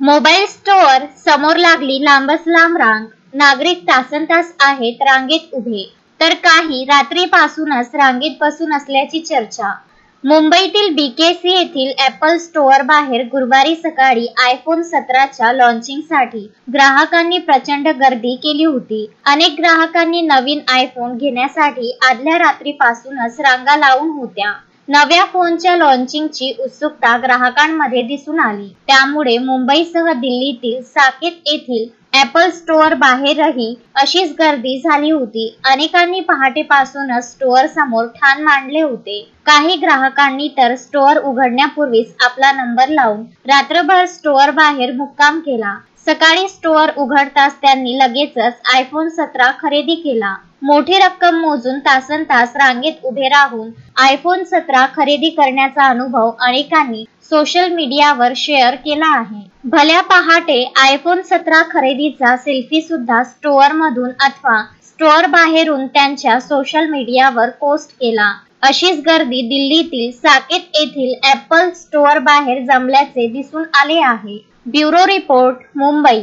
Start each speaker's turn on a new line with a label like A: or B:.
A: Mobile store समोर लागली लांबच लांब रांग. नागरिक तासन तास आहेत रांगेत उभे. तर काही रात्रीपासूनच रांगेत बसून असल्याची चर्चा. मुंबईतील बीकेसी येथील ऍपल स्टोअर बाहेर गुरुवारी सकाळी आयफोन सतराच्या लॉन्चिंगसाठी ग्राहकांनी प्रचंड गर्दी केली होती. अनेक ग्राहकांनी नवीन आयफोन घेण्यासाठी आदल्या रात्रीपासूनच रांगा लावून होत्या. नव्या फोनच्या लॉन्चिंगची उत्सुकता ग्राहकांमध्ये दिसून आली. त्यामुळे मुंबईसह दिल्लीतील साकेत येथील ऍपल स्टोअर बाहेरही अशीच गर्दी झाली होती. अनेकांनी पहाटेपासूनच स्टोअर समोर ठाण मांडले होते. काही ग्राहकांनी तर स्टोअर उघडण्यापूर्वीच आपला नंबर लावून रात्रभर स्टोअर बाहेर मुक्काम केला. सकाळी स्टोअर उघडताच त्यांनी लगेचच आयफोन सतरा खरेदी केला. मोठी रक्कम मोजून तासन तास रांगेत उभे राहून आयफोन सतरा खरेदी करण्याचा अनुभव अनेकांनी सोशल मीडियावर शेअर केला आहे. भल्या पहाटे आयफोन सतरा खरेदीचा सेल्फी सुद्धा स्टोअर मधून अथवा स्टोअर बाहेरून त्यांच्या सोशल मीडियावर पोस्ट केला. अशीच गर्दी दिल्लीतील साकेत येथील ऍपल स्टोअर बाहेर जमल्याचे दिसून आले आहे. Bureau report Mumbai.